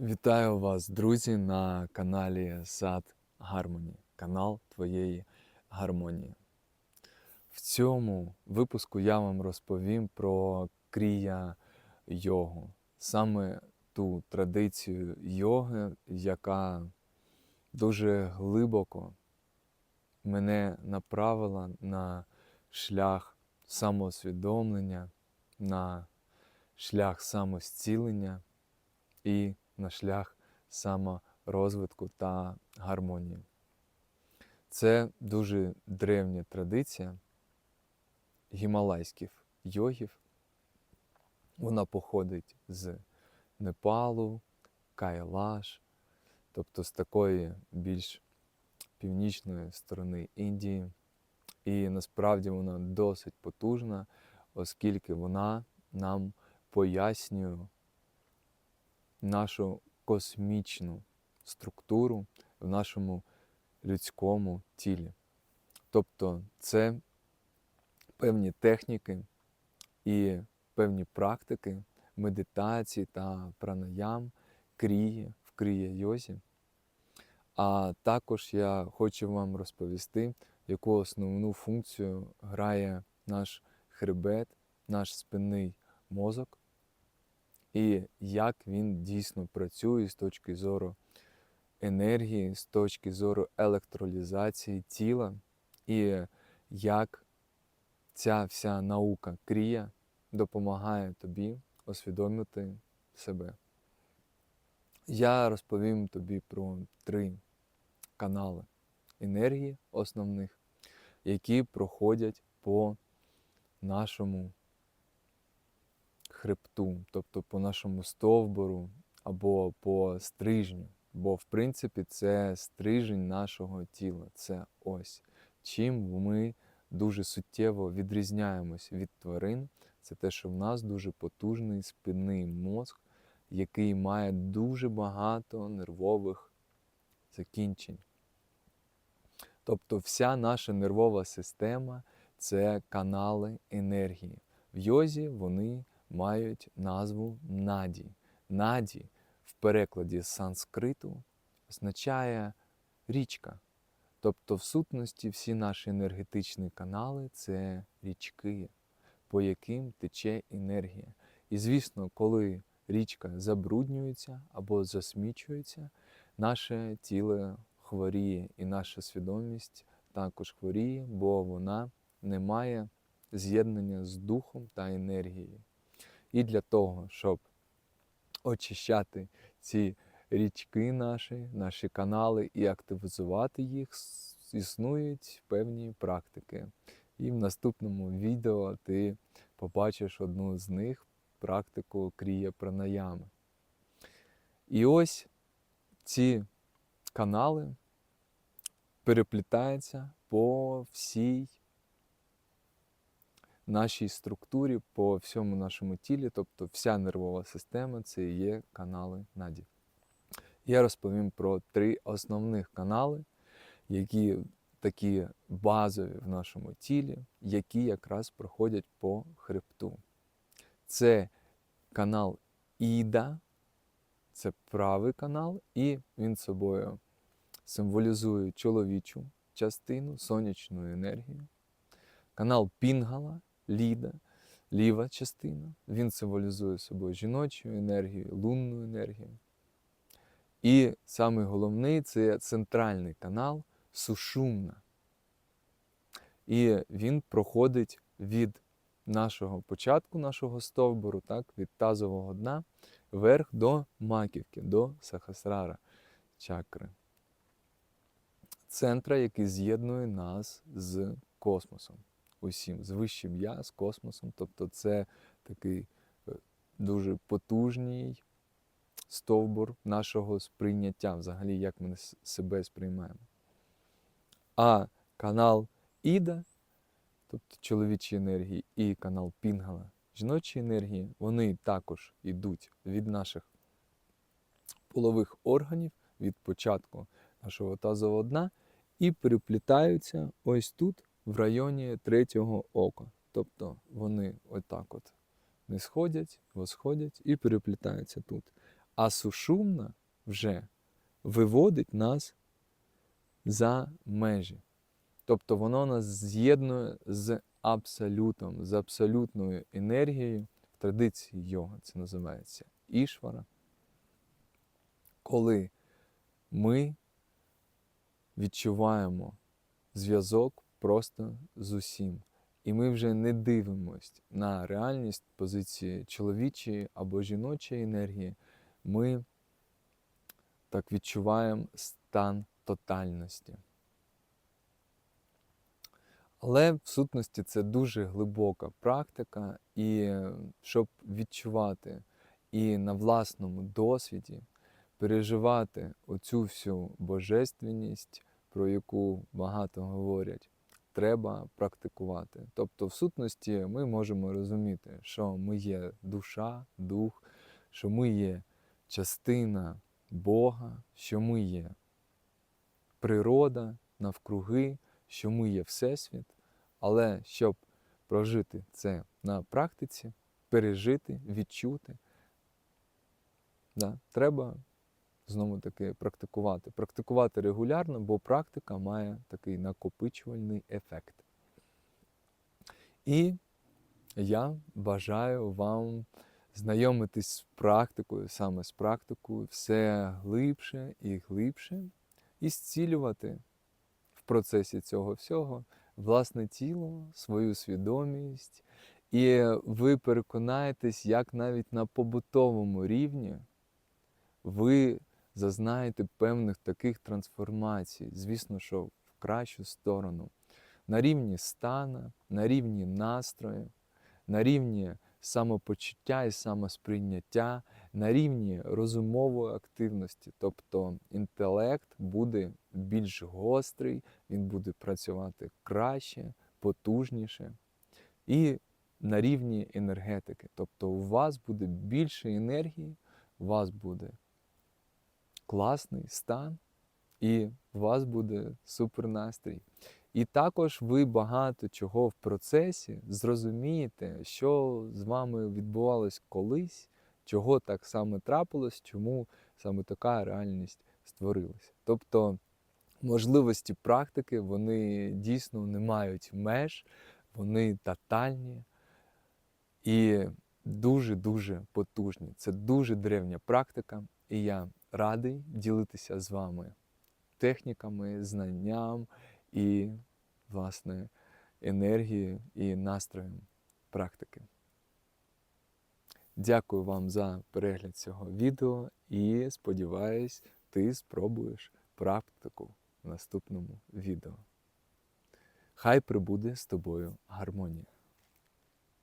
Вітаю вас, друзі, на каналі Сад Гармоні, канал твоєї гармонії. В цьому випуску я вам розповім про крія йогу, саме ту традицію йоги, яка дуже глибоко мене направила на шлях самоусвідомлення, на шлях самозцілення і на шлях саморозвитку та гармонії. Це дуже древня традиція гімалайських йогів. Вона походить з Непалу, Кайлаш, тобто з такої більш північної сторони Індії. І насправді вона досить потужна, оскільки вона нам пояснює нашу космічну структуру в нашому людському тілі. Тобто це певні техніки і певні практики медитації та пранаям, крії в крія йозі. А також я хочу вам розповісти, яку основну функцію грає наш хребет, наш спинний мозок і як він дійсно працює з точки зору енергії, з точки зору електролізації тіла, і як ця вся наука крія допомагає тобі усвідомити себе. Я розповім тобі про три канали енергії основних, які проходять по нашому хребту, тобто по нашому стовбуру або по стрижню. Бо, в принципі, це стрижень нашого тіла. Це ось. Чим ми дуже суттєво відрізняємось від тварин, це те, що в нас дуже потужний спинний мозк, який має дуже багато нервових закінчень. Тобто вся наша нервова система це канали енергії. В йозі вони мають назву наді. Наді в перекладі з санскриту означає річка. Тобто, в сутності всі наші енергетичні канали це річки, по яким тече енергія. І, звісно, коли річка забруднюється або засмічується, наше тіло хворіє, і наша свідомість також хворіє, бо вона не має з'єднання з духом та енергією. І для того, щоб очищати ці річки наші, наші канали і активізувати їх, існують певні практики. І в наступному відео ти побачиш одну з них практику крія пранаями. І ось ці канали переплітаються по всій нашій структурі, по всьому нашому тілі, тобто вся нервова система це є канали наді. Я розповім про три основних канали, які такі базові в нашому тілі, які якраз проходять по хребту. Це канал Іда, це правий канал, і він собою символізує чоловічу частину, сонячну енергію. Канал Пінгала ліда, ліва частина. Він символізує собою жіночу енергію, лунну енергію. І самий головний це центральний канал Сушумна. І він проходить від нашого початку, нашого стовбуру, так, від тазового дна вверх до маківки, до Сахасрара чакри. Центра, який з'єднує нас з космосом усім, з вищим я, з космосом. Тобто це такий е, дуже потужний стовбур нашого сприйняття, взагалі, як ми себе сприймаємо. А канал Іда, тобто чоловічі енергії, і канал Пінгала, жіночі енергії, вони також йдуть від наших полових органів, від початку нашого тазового дна і переплітаються ось тут в районі третього ока. Тобто вони отак от не сходять, восходять і переплітаються тут. А сушумна вже виводить нас за межі. Тобто воно нас з'єднує з абсолютом, з абсолютною енергією. В традиції йога це називається ішвара. Коли ми відчуваємо зв'язок просто з усім. І ми вже не дивимось на реальність позиції чоловічої або жіночої енергії. Ми так відчуваємо стан тотальності. Але в сутності це дуже глибока практика, і щоб відчувати і на власному досвіді переживати оцю всю божественність, про яку багато говорять, треба практикувати. Тобто, в сутності ми можемо розуміти, що ми є душа, дух, що ми є частина Бога, що ми є природа навкруги, що ми є Всесвіт. Але щоб прожити це на практиці, пережити, відчути, да, треба знову таки практикувати. Практикувати регулярно, бо практика має такий накопичувальний ефект. І я бажаю вам знайомитись з практикою, саме з практикою, все глибше і глибше, і зцілювати в процесі цього всього власне тіло, свою свідомість. І ви переконаєтесь, як навіть на побутовому рівні ви зазнаєте певних таких трансформацій, звісно, що в кращу сторону, на рівні стана, на рівні настрою, на рівні самопочуття і самосприйняття, на рівні розумової активності. Тобто інтелект буде більш гострий, він буде працювати краще, потужніше. І на рівні енергетики. Тобто у вас буде більше енергії, у вас буде класний стан, і у вас буде супернастрій. І також ви багато чого в процесі зрозумієте, що з вами відбувалось колись, чого так саме трапилось, чому саме така реальність створилася. Тобто можливості практики вони дійсно не мають меж, вони тотальні і дуже-дуже потужні. Це дуже древня практика, і я радий ділитися з вами техніками, знанням і, власне, енергією і настроєм практики. Дякую вам за перегляд цього відео і сподіваюсь, ти спробуєш практику в наступному відео. Хай прибуде з тобою гармонія.